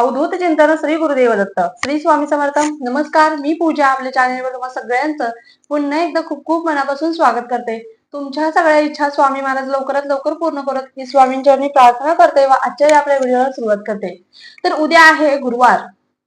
अवधूत चिंतन श्री गुरुदेव दत्त. श्री स्वामी समर्थ. नमस्कार. मी पूजा. आपल्या चॅनेलवर तुम्हाला सगळ्यांचं पुन्हा एकदा खूप खूप मनापासून स्वागत करते. तुमच्या सगळ्या इच्छा स्वामी महाराज लवकरात लवकर पूर्ण करत ही स्वामींच्या प्रार्थना करते व आजच्या आपल्या व्हिडिओला सुरुवात करते. तर उद्या आहे गुरुवार.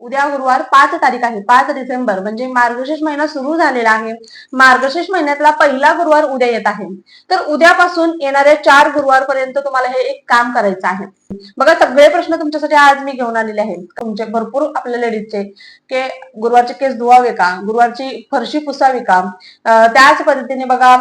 उद्या गुरुवार पाच तारीख आहे पाच डिसेंबर म्हणजे मार्गशीर्ष महिना सुरू झालेला आहे. मार्गशीर्ष महिन्यातला पहिला गुरुवार उद्या येत आहे. तर उद्यापासून येणाऱ्या चार गुरुवार पर्यंत तुम्हाला हे एक काम करायचं आहे. बघा सगळे प्रश्न तुमच्यासाठी आज मी घेऊन आलेले आहेत. तुमचे भरपूर आपल्या लेडीजचे के गुरुवारचे केस धुवावे का? गुरुवारची फरशी पुसावी का? त्याच पद्धतीने बघा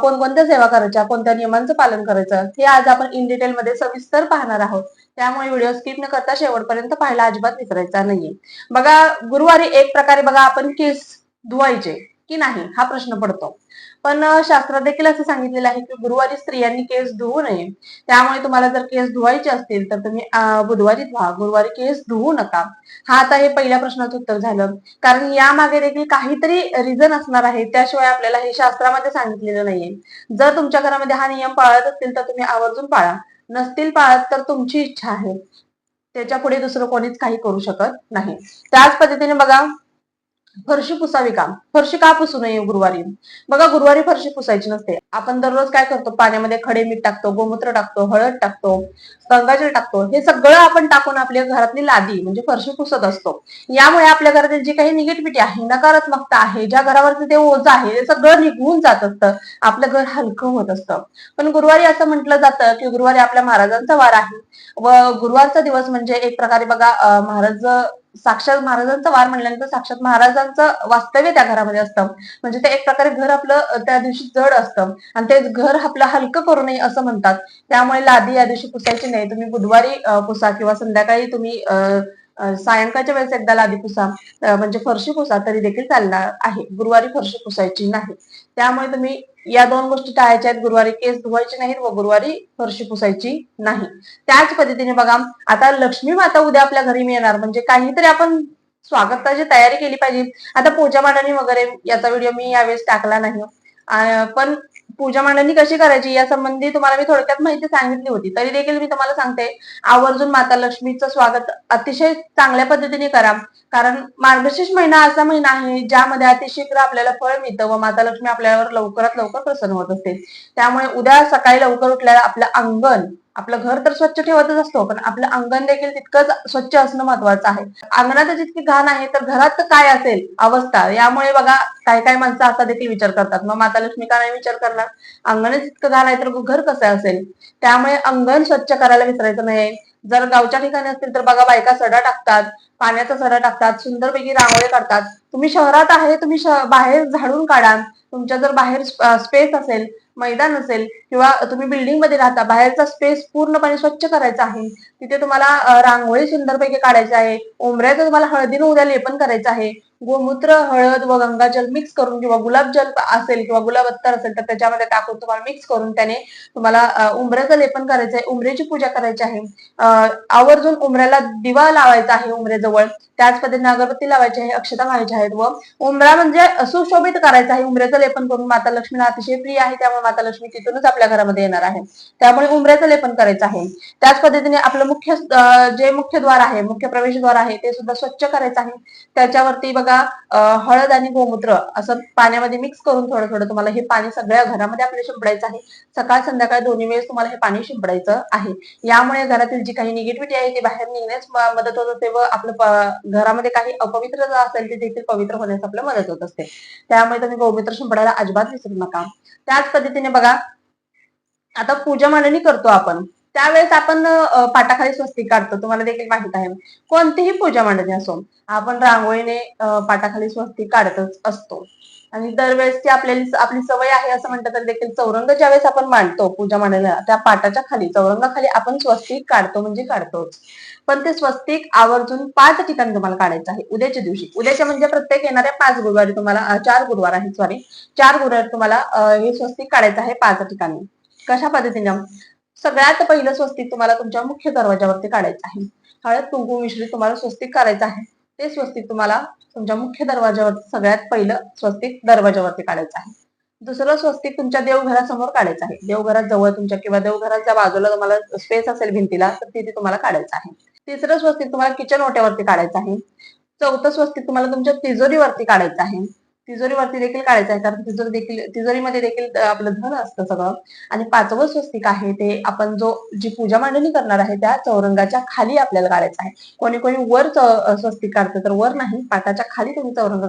कोणकोणत्या सेवा करायच्या? कोणत्या नियमांचं पालन करायचं? हे आज आपण इन डिटेल मध्ये सविस्तर पाहणार आहोत. त्यामुळे व्हिडिओ स्किप न करता शेवटपर्यंत पाहायला अजिबात विसरायचा नाहीये. बघा गुरुवारी एक प्रकारे बघा आपण केस धुवायचे की नाही हा प्रश्न पडतो. पण शास्त्र शास्त्रात देखील असं सांगितलेलं आहे की गुरुवारी स्त्रियांनी केस धुवू नये. त्यामुळे तुम्हाला जर केस धुवायचे असतील तर तुम्ही बुधवारी धुवा. गुरुवारी केस धुवू नका. हा आता हे पहिल्या प्रश्नाचं उत्तर झालं. कारण यामागे देखील काहीतरी रिझन असणार आहे. त्याशिवाय आपल्याला हे शास्त्रामध्ये सांगितलेलं नाहीये. जर तुमच्या घरामध्ये हा नियम पाळत असतील तर तुम्ही आवर्जून पाळा. नसतील पाळत तर तुमची इच्छा आहे. त्याच्या पुढे दुसरं कोणीच काही करू शकत नाही. त्याच पद्धतीने बघा फरशी पुसावी का? फरशी का पुसू नये गुरुवारी? बघा गुरुवारी फरशी पुसायची नसते. आपण दररोज काय करतो? पाण्यामध्ये खडे मीठ टाकतो गोमूत्र टाकतो हळद टाकतो गंगाजल टाकतो. हे सगळं आपण टाकून आपल्या घरातली लादी म्हणजे फरशी पुसत असतो. यामुळे आपल्या घरातील जी काही निगेटिव्हिटी आहे नकारात्मकता आहे ज्या घरावरती ते ओझ आहे ते सगळं निघून जात असतं. आपलं घर हलकं होत असतं. पण गुरुवारी असं म्हटलं जातं की गुरुवारी आपल्या महाराजांचा वार आहे. व गुरुवारचा दिवस म्हणजे एक प्रकारे बघा महाराज साक्षात महाराजांचा वार म्हणल्यानंतर साक्षात महाराजांचं वास्तव्य त्या घरामध्ये असतं. म्हणजे ते एक प्रकारे घर आपलं त्या दिवशी जड असतं. आणि ते घर आपलं हलकं करू नये असं म्हणतात. त्यामुळे लादी या दिवशी पुसायची नाही. तुम्ही बुधवारी पुसा किंवा संध्याकाळी तुम्ही अं, सायंकाळच्या वेळेस एकदा लादी पुसा म्हणजे फरशी पुसा तरी देखील चालणार आहे. गुरुवारी फरशी पुसायची नाही. त्यामुळे तुम्ही या दोन गोष्टी टाळायच्या आहेत. गुरुवारी केस धुवायचे नाहीत व गुरुवारी फरशी पुसायची नाही. त्याच पद्धतीने बघा आता लक्ष्मी माता उद्या आपल्या घरी मिळणार म्हणजे काहीतरी आपण स्वागताची तयारी केली पाहिजे. आता पूजा मांडणी वगैरे याचा व्हिडिओ मी यावेळेस टाकला नाही. पण पूजा मांडणी कशी करायची? या संबंधी तुम्हाला मी थोडक्यात माहिती सांगितली होती. तरी देखील मी तुम्हाला सांगते आवर्जून माता लक्ष्मीचं स्वागत अतिशय चांगल्या पद्धतीने करा. कारण मार्गशीर्ष महिना असा महिना आहे ज्यामध्ये अतिशीघ्र आपल्याला फळ मिळतं व माता लक्ष्मी आपल्यावर लवकरात लवकर प्रसन्न होत असते. त्यामुळे उद्या सकाळी लवकर उठल्याला आपलं अंगण आपलं घर तर स्वच्छ ठेवतच असतो पण आपलं अंगण देखील तितकंच स्वच्छ असणं महत्वाचं आहे. अंगणात जितकी घाण आहे तर घरात काय असेल अवस्था यामुळे बघा काही काही माणसं असा देखील विचार करतात. मग माता लक्ष्मी का नाही विचार करणार? अंगणच इतकं घाण आहे तर घर कसं असेल? त्यामुळे अंगण स्वच्छ करायला विसरायचं नाही. जर गावच्या ठिकाणी असतील तर बघा बायका सडा टाकतात पाण्याचा सडा टाकतात सुंदरपैकी रांगोळी काढतात. तुम्ही शहरात आहे तुम्ही बाहेर झाडून काढा. तुमच्या जर बाहेर स्पेस असेल मैदान असेल किंवा तुम्ही बिल्डिंगमध्ये राहता बाहेरचा स्पेस पूर्णपणे स्वच्छ करायचा आहे तिथे तुम्हाला रांगोळी सुंदरपैकी काढायची आहे उमऱ्याचं तुम्हाला हळदीनं उद्या लेपन करायचं आहे. गोमूत्र हळद व गंगाजल मिक्स करून किंवा गुलाबजल असेल किंवा गुलाब अत्तर असेल तर त्याच्यामध्ये टाकून तुम्हाला मिक्स करून त्याने तुम्हाला उमऱ्याचं लेपन करायचं आहे उमरेची पूजा करायची आहे. आवर्जून उमऱ्याला दिवा लावायचा आहे उमरेजवळ त्याच पद्धतीने अगरबत्ती लावायची आहे अक्षता घालायची आहेत व उमरा म्हणजे सुशोभित करायचं आहे. उमऱ्याचं लेपन करून माता लक्ष्मीला अतिशय प्रिय आहे त्यामुळे माता लक्ष्मी तिथूनच आपल्या घरामध्ये येणार आहे. त्यामुळे उमऱ्याचं लेपन करायचं आहे. त्याच पद्धतीने आपलं मुख्य जे मुख्य द्वार आहे मुख्य प्रवेशद्वार आहे ते सुद्धा स्वच्छ करायचं आहे. त्याच्यावरती बघा बघा हळद आणि गोमूत्र असं पाण्यामध्ये मिक्स करून थोडं थोडं तुम्हाला हे पाणी सगळ्या घरामध्ये आपल्याला शिंपडायचं आहे. सकाळ संध्याकाळ दोन्ही वेळेस तुम्हाला हे पाणी शिंपडायचं आहे. यामुळे घरातील जी काही निगेटिव्हिटी आहे ती बाहेर निघण्यास मदत होत असते व आपलं घरामध्ये काही अपवित्र असेल ते देखील पवित्र होण्यास आपल्याला मदत होत असते. त्यामुळे तुम्ही गोमूत्र शिंपडायला अजिबात विसरू नका. त्याच पद्धतीने बघा आता पूजा मांडणी करतो आपण. त्यावेळेस आपण पाटाखाली स्वस्तिक काढतो. तुम्हाला देखील माहीत आहे. कोणतीही पूजा मांडणी असो आपण रांगोळीने पाटाखाली स्वस्तिक काढतच असतो. आणि दरवेळेस ती आपल्याला आपली सवय आहे असं म्हणतात तर देखील चौरंग ज्यावेळेस आपण मांडतो पूजा मांडायला त्या पाटाच्या खाली चौरंगाखाली आपण स्वस्तिक काढतो म्हणजे काढतोच. पण ते स्वस्तिक आवर्जून पाच ठिकाणी तुम्हाला काढायचं आहे. उद्याच्या दिवशी. उद्याच्या म्हणजे प्रत्येक येणाऱ्या पाच गुरुवारी तुम्हाला चार गुरुवार आहे सॉरी चार गुरुवारी तुम्हाला हे स्वस्तिक काढायचं आहे पाच ठिकाणी. कशा पद्धतीने? सगळ्यात पहिलं स्वस्तिक तुम्हाला तुमच्या मुख्य दरवाजावरती काढायचं आहे. हळद कुंकू मिश्रित तुम्हाला स्वस्तिक काढायचं आहे. ते स्वस्तिक तुम्हाला तुमच्या मुख्य दरवाजावर सगळ्यात पहिलं स्वस्तिक दरवाजावरती काढायचं आहे. दुसरं स्वस्तिक तुमच्या देवघरासमोर काढायचं आहे. देवघरात जवळ तुमच्या किंवा देवघराच्या बाजूला तुम्हाला स्पेस असेल भिंतीला तर तिथे तुम्हाला काढायचं आहे. तिसरं स्वस्तिक तुम्हाला किचन ओट्यावरती काढायचं आहे. चौथं स्वस्तिक तुम्हाला तुमच्या तिजोरीवरती काढायचं आहे. तिजोरीवरती देखील काढायचं आहे. कारण तिजोरी देखील तिजोरीमध्ये देखील आपलं धन असतं सगळं. आणि पाचवं स्वस्तिक आहे ते आपण जो जी पूजा मांडणी करणार आहे त्या चौरंगाच्या खाली आपल्याला काढायचं आहे. कोणी कोणी वर स्वस्तिक काढतं तर वर नाही पाटाच्या खाली तुम्ही चौरंग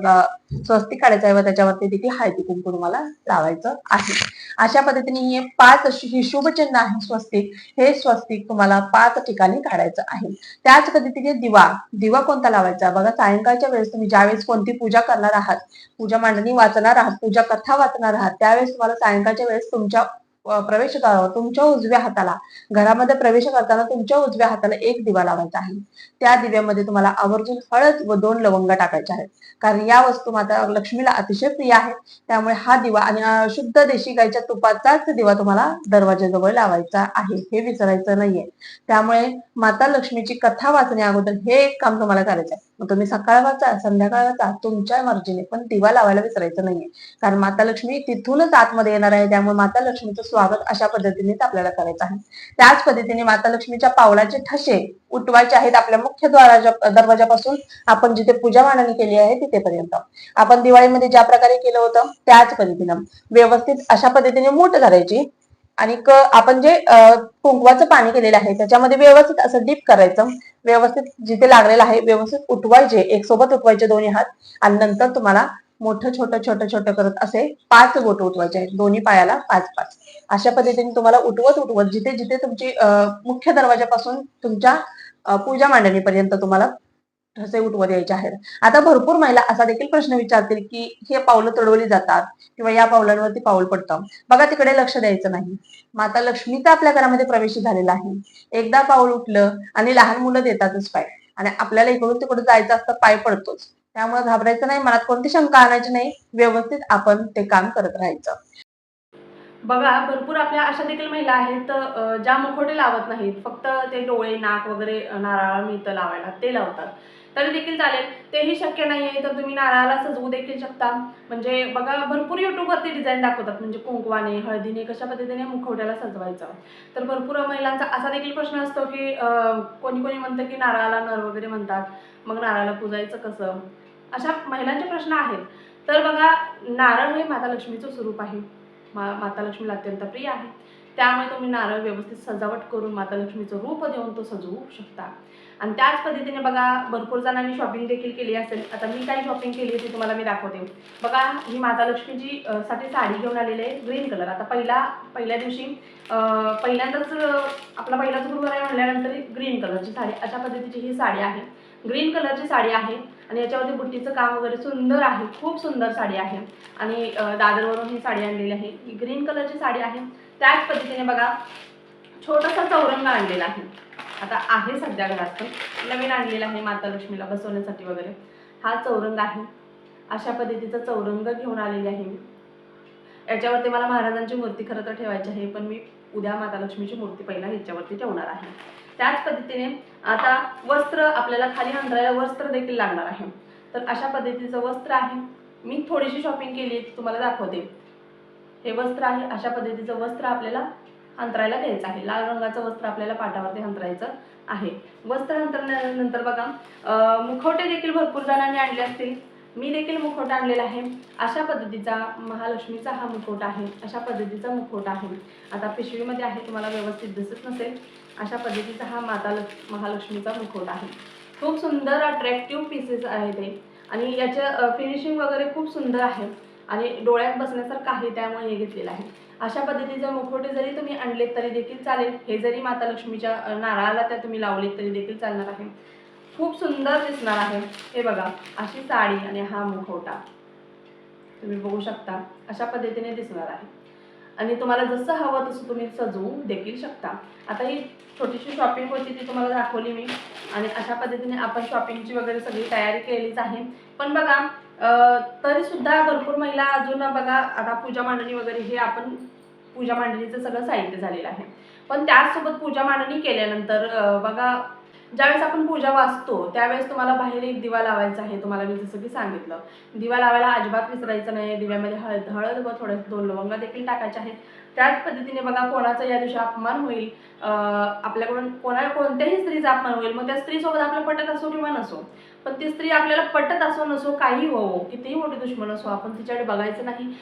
स्वस्तिक काढायचं आहे व त्याच्यावरती देखील हळदी कुंकू तुम्हाला लावायचं आहे. अशा पद्धतीने हे पाच ही शुभचिन्ह आहे स्वस्तिक. हे स्वस्तिक तुम्हाला पाच ठिकाणी काढायचं आहे. त्याच पद्धतीने दिवा दिवा कोणता लावायचा? बघा सायंकाळच्या वेळेस तुम्ही ज्यावेळेस कोणती पूजा करणार आहात पूजा मांडणी वाचणार आहात पूजा कथा वाचणार आहात त्यावेळेस तुम्हाला सायंकाळच्या वेळेस तुमच्या प्रवेशद्वारावर तुमच्या उजव्या हाताला घरामध्ये प्रवेश करताना तुमच्या उजव्या हाताला एक दिवा लावायचा आहे. त्या दिव्यामध्ये तुम्हाला आवर्जून हळद व दोन लवंग टाकायचे आहेत. कारण या वस्तू माता लक्ष्मीला अतिशय प्रिय आहेत त्यामुळे हा दिवा आणि शुद्ध देशी गाईच्या तुपाचाच दिवा तुम्हाला दरवाजाजवळ लावायचा आहे. हे विसरायचं नाहीये. त्यामुळे माता लक्ष्मीची कथा वाचण्या अगोदर हे एक काम तुम्हाला करायचं आहे मग तुम्ही सकाळ वाचा संध्याकाळ वाचा तुमच्या मर्जीने. पण दिवा लावायला विसरायचं नाहीये. कारण माता लक्ष्मी तिथूनच आतमध्ये येणार आहे त्यामुळे माता लक्ष्मीचं स्वागत अशा पद्धतीनेच आपल्याला करायचं आहे. त्याच पद्धतीने माता लक्ष्मीच्या पावलाचे ठसे उठवायचे आहेत आपल्या मुख्य द्वाराच्या दरवाजापासून आपण जिथे पूजा मांडणी केली आहे तिथेपर्यंत. आपण दिवाळीमध्ये ज्या प्रकारे केलं होतं त्याच पद्धतीनं. व्यवस्थित अशा पद्धतीने मूठ धरायची. आणि क आपण जे कुंकवाचं पाणी केलेलं आहे त्याच्यामध्ये व्यवस्थित असं डीप करायचं. व्यवस्थित जिथे लागलेलं आहे व्यवस्थित उठवायचे एक सोबत उठवायचे दोन्ही हात. आणि नंतर तुम्हाला मोठं छोटं छोटं छोटं करत असे पाच बोट उठवायचे आहेत. दोन्ही पायाला पाच पाच. अशा पद्धतीने तुम्हाला उठवत उठवत जिथे जिथे तुमची मुख्य दरवाजापासून तुमच्या पूजा मांडणीपर्यंत तुम्हाला ठसे उठवत यायचे आहेत. आता भरपूर महिला असा देखील प्रश्न विचारतील की हे पावलं तडवली जातात किंवा या पावलांवरती पाऊल पडतं. बघा तिकडे लक्ष द्यायचं नाही. माता लक्ष्मीचा आपल्या घरामध्ये प्रवेश झालेला आहे. एकदा पाऊल उठलं आणि लहान मुलं देतातच पाय. आणि आपल्याला इकडून तिकडे जायचं असतं पाय पडतोच. त्यामुळे घाबरायचं नाही मनात कोणती शंका आणायची नाही. व्यवस्थित आपण ते काम करत राहायचं. बघा भरपूर आपल्या अशा देखील महिला आहेत ज्या मुखोटे लावत नाहीत. फक्त ते डोळे नाक वगैरे नारळा मिळतं लावायला ते लावतात. तरी देखील चालेल. तेही शक्य नाही आहे तर तुम्ही नारळाला सजवू देखील शकता. म्हणजे बघा भरपूर यूट्यूबवरती डिझाईन दाखवतात. म्हणजे कुंकवाने हळदीने कशा पद्धतीने मुखवट्याला सजवायचं. तर भरपूर महिलांचा असा देखील प्रश्न असतो की कोणी कोणी म्हणतं की नारळाला नर वगैरे म्हणतात. मग नारळाला पुजायचं कसं? अशा महिलांचे प्रश्न आहेत. तर बघा नारळ हे माता लक्ष्मीचं स्वरूप आहे. मा माता लक्ष्मीला अत्यंत प्रिय आहे. त्यामुळे तुम्ही नारळ व्यवस्थित सजावट करून माता लक्ष्मीचं रूप देऊन तो सजवू शकता. आणि त्याच पद्धतीने बघा भरपूर जणांनी शॉपिंग देखील केली असेल. आता मी काय शॉपिंग केली ती तुम्हाला मी दाखवते. बघा ही माता लक्ष्मीची साठी साडी घेऊन आलेली आहे ग्रीन कलर आता पहिला पहिल्या दिवशी पहिल्यांदाच आपला पहिलाच गुरुवार आहे म्हणल्यानंतर ग्रीन कलरची साडी अशा पद्धतीची ही साडी आहे. ग्रीन कलरची साडी आहे आणि याच्यावरती बुट्टीचं काम वगैरे सुंदर आहे खूप सुंदर साडी आहे. आणि दादरवरून ही साडी आणलेली आहे. ही ग्रीन कलरची साडी आहे. त्याच पद्धतीने बघा छोटासा चौरंग आणलेला आहे. आता आहे सध्या घरात पण. नवीन आणलेला आहे माता लक्ष्मीला बसवण्यासाठी वगैरे. हा चौरंग आहे. अशा पद्धतीचा चौरंग घेऊन आलेली आहे मी. याच्यावरती मला महाराजांची मूर्ती खरं तर ठेवायची आहे पण मी उद्या माता लक्ष्मीची मूर्ती पहिला ह्याच्यावरती ठेवणार आहे. त्याच पद्धतीने आता वस्त्र आपल्याला खाली अंतरायला वस्त्र देखील लागणार आहे. तर अशा पद्धतीचं वस्त्र आहे. मी थोडीशी शॉपिंग केली आहे ती तुम्हाला दाखवते. हे वस्त्र आहे अशा पद्धतीचं वस्त्र आपल्याला अंतरायला घ्यायचं आहे. लाल रंगाचं वस्त्र आपल्याला पाटावरती अंतरायचं आहे. वस्त्र अंतरल्यानंतर बघा मुखवटे देखील भरपूर जणांनी आणले असतील. मी देखील मुखवटा आणलेला आहे. अशा पद्धतीचा महालक्ष्मीचा हा मुखवटा आहे. अशा पद्धतीचा मुखवटा आहे. आता पिशवीमध्ये आहे तुम्हाला व्यवस्थित दिसत नसेल. अशा पद्धतीचा हा माता महालक्ष्मीचा मुखवटा आहे. खूप सुंदर अट्रॅक्टिव्ह पीसेस आहे ते आणि याचे फिनिशिंग वगैरे खूप सुंदर आहे. आणि डोळ्यात बसण्यासारखं आहे त्यामुळे हे घेतलेलं आहे. अशा पद्धतीचं मुखवटे जरी तुम्ही आणलेत तरी देखील चालेल. हे जरी माता लक्ष्मीच्या नारळाला त्या तुम्ही लावलेत तरी देखील चालणार आहे. खूप सुंदर दिसणार आहे. हे बघा अशी साडी आणि हा मुखवटा. तुम्ही बघू शकता अशा पद्धतीने दिसणार आहे. आणि तुम्हाला जसं हवं तसं तुम्ही सजवू देखील शकता. आता ही छोटीशी शॉपिंग होती ती तुम्हाला दाखवली मी. आणि अशा पद्धतीने आपण शॉपिंगची वगैरे सगळी तयारी केलीच आहे. पण बघा तरीसुद्धा भरपूर महिला अजून बघा आता पूजा मांडणी वगैरे हे आपण पूजा मांडणीचं सगळं साहित्य झालेलं आहे. पण त्याचसोबत पूजा मांडणी केल्यानंतर बघा ज्यावेळेस आपण पूजा वाचतो त्यावेळेस तुम्हाला बाहेर एक दिवा लावायचा आहे तुम्हाला मी जसं की सांगितलं. दिवा लावायला अजिबात विसरायचं नाही दिव्यामध्ये हळद हळद व थोडे दोन लवंगा देखील टाकायचे आहेत. त्याच पद्धतीने बघा कोणाचा या दिवशी अपमान होईल आपल्याकडून कोणा कोणत्याही स्त्रीचा अपमान होईल मग त्या स्त्रीसोबत आपलं पटत असो किंवा नसो पण ती स्त्री आपल्याला पटत असो नसो काही होवो कितीही मोठी दुश्मन असो आपण तिच्याकडे बघायचं नाही.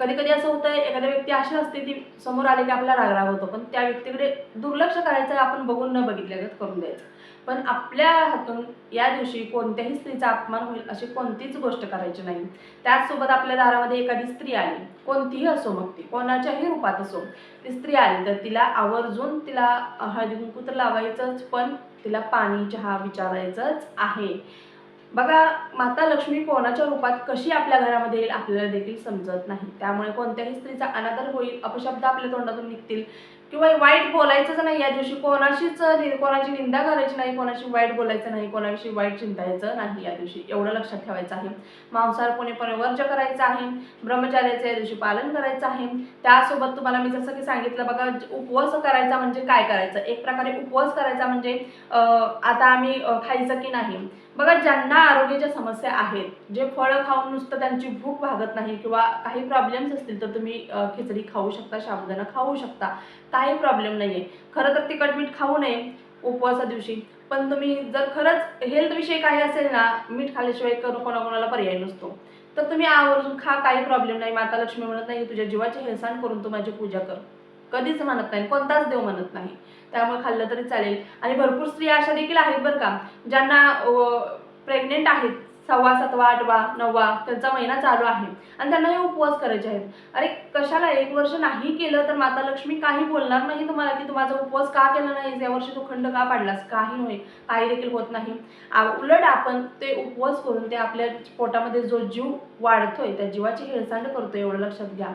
कधी कधी असं होतं एखाद्या व्यक्ती अशी असते ती समोर आले की आपला रागराग होतो पण त्या व्यक्तीकडे दुर्लक्ष करायचं आपण बघून न बघितल्यागत करून द्यायचं. पण आपल्या हातून या दिवशी कोणत्याही स्त्रीचा अपमान होईल अशी कोणतीच गोष्ट करायची नाही. त्याचसोबत आपल्या दारामध्ये एखादी स्त्री आली कोणतीही असो मग ती कोणाच्याही रूपात असो ती स्त्री आली तर तिला आवर्जून तिला हळदी कुंकू तर लावायचंच पण तिला पाणी चहा विचारायचंच आहे. बघा माता लक्ष्मी कोणाच्या रूपात कशी आपल्या घरामध्ये येईल आपल्याला देखील समजत नाही. त्यामुळे कोणत्याही स्त्रीचा अनादर होईल अपशब्द आपल्या तोंडातून निघतील. किंवा वाईट बोलायचंच नाही या दिवशी कोणाशीच नि- कोणाची निंदा करायची नाही कोणाशी वाईट बोलायचं नाही कोणाविषयी वाईट चिंतायचं नाही या दिवशी. एवढं लक्षात ठेवायचं आहे. मांसाहार कोणीपणे वर्ज करायचं आहे ब्रह्मचार्याचं या दिवशी पालन करायचं आहे. त्यासोबत तुम्हाला मी जसं की सांगितलं बघा उपवास करायचा म्हणजे काय करायचं? एक प्रकारे उपवास करायचा म्हणजे आता आम्ही खायचं की नाही? बघा ज्यांना आरोग्याच्या समस्या आहेत जे फळं खाऊन नुसतं त्यांची भूक भागत नाही किंवा काही प्रॉब्लेम्स असतील तर तुम्ही खिचडी खाऊ शकता शाबुदाना खाऊ शकता. काही प्रॉब्लेम नाही आहे खरं तर तिखट मीठ खाऊ नये उपवासा दिवशी. पण तुम्ही जर खरंच हेल्थविषयी काही असेल ना मीठ खाल्ल्याशिवाय करू कोणाकोणाला पर्याय नसतो. तर तुम्ही आवर्जून खा काही प्रॉब्लेम नाही. माता लक्ष्मी म्हणत नाही तुझ्या जीवाची हेळसाण करून तू माझी पूजा कर. कधीच म्हणत नाही कोणताच देव म्हणत नाही. त्यामुळे खाल्लं तरी चालेल. आणि भरपूर स्त्रिया अशा देखील आहेत बरं का ज्यांना प्रेग्नेंट आहेत सव्वा सातवा आठवा नववा त्यांचा महिना चालू आहे. आणि त्यांना हे उपवास करायचे आहेत. अरे कशाला एक वर्ष नाही केलं तर माता लक्ष्मी काही बोलणार नाही तुम्हाला की तू माझा उपवास का केला नाही या वर्षी तू खंड का पाडलास? काही नाही काही देखील होत नाही. उलट आपण ते उपवास करून ते आपल्या पोटामध्ये जो जीव वाढतोय त्या जीवाची हेळसांड करतोय एवढं लक्षात घ्या.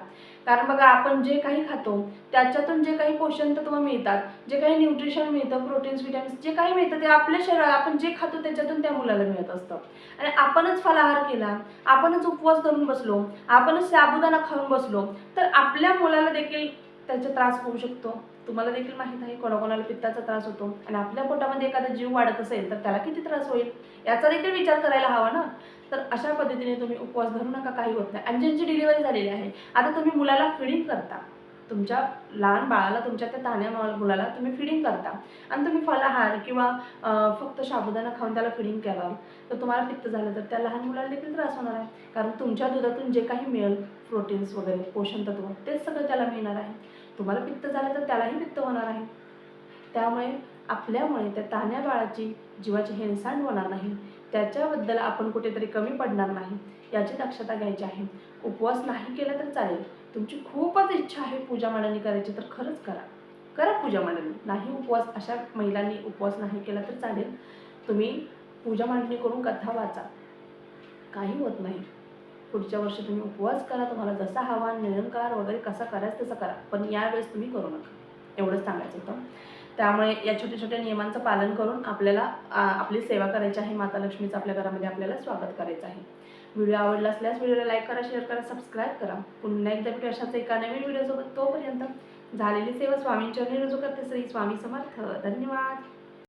कारण बघा आपण जे काही खातो त्याच्यातून जे काही पोषण तत्व मिळतात जे काही न्यूट्रिशन मिळतं प्रोटीन्स विटॅमिन्स जे काही मिळतं ते आपल्या शरीराला आपण जे खातो त्याच्यातून त्या मुलाला मिळत असतं. आणि आपणच फलाहार केला आपणच उपवास धरून बसलो आपणच साबुदाणा खाऊन बसलो तर आपल्या मुलाला देखील त्याचा त्रास होऊ शकतो. तुम्हाला देखील माहीत आहे कोणाकोणाला पित्ताचा त्रास होतो आणि आपल्या पोटामध्ये एखादा जीव वाढत असेल तर त्याला किती त्रास होईल? याचा देखील विचार करायला हवा ना? तर अशा पद्धतीने तुम्ही उपवास धरू नका काही होत नाही. आणि ज्यांची डिलिव्हरी झालेली आहे आता तुम्ही मुलाला फिडिंग करता. तुमच्या लहान बाळाला तुमच्या त्या तान्या मुलाला तुम्ही फिडिंग करता. आणि तुम्ही फलाहार किंवा फक्त साबुदाणा खाऊन त्याला फिडिंग कराल तर तुम्हाला पित्त झालं तर त्या लहान मुलाला देखील त्रास होणार आहे. कारण तुमच्या दुधातून जे काही मिळेल प्रोटीन्स वगैरे पोषण तत्व तेच सगळं त्याला मिळणार आहे. तुम्हाला पित्त झालं तर त्यालाही पित्त होणार आहे. त्यामुळे आपल्यामुळे त्या तान्या बाळाची जीवाची हेळसांड होणार नाही. त्याच्याबद्दल आपण कुठेतरी कमी पडणार नाही याची दक्षता घ्यायची आहे. उपवास नाही केला तर चालेल. तुमची खूपच इच्छा आहे पूजा मांडणी करायची तर खरंच करा. करा पूजा मांडणी. नाही उपवास अशा महिलांनी उपवास नाही केला तर चालेल. तुम्ही पूजा मांडणी करून कथा वाचा. काही होत नाही. पुढच्या वर्षी तुम्ही उपवास करा तुम्हाला जसा हवा निरंकार वगैरे कसा करायचं तसं करा. पण यावेळेस तुम्ही करू नका. एवढंच सांगायचं होतं. त्यामुळे या छोट्या छोट्या नियमांचं पालन करून आपल्याला आपली सेवा करायची आहे. माता लक्ष्मीचं आपल्या घरामध्ये आपल्याला स्वागत करायचं आहे. व्हिडिओ आवडला असल्यास व्हिडिओला लाईक करा शेअर करा सबस्क्राईब करा. पुन्हा एकदा भेटू अशाच एका नवीन व्हिडिओसोबत तोपर्यंत झालेली सेवा स्वामींच्या रुजू करते. श्री स्वामी समर्थ. धन्यवाद.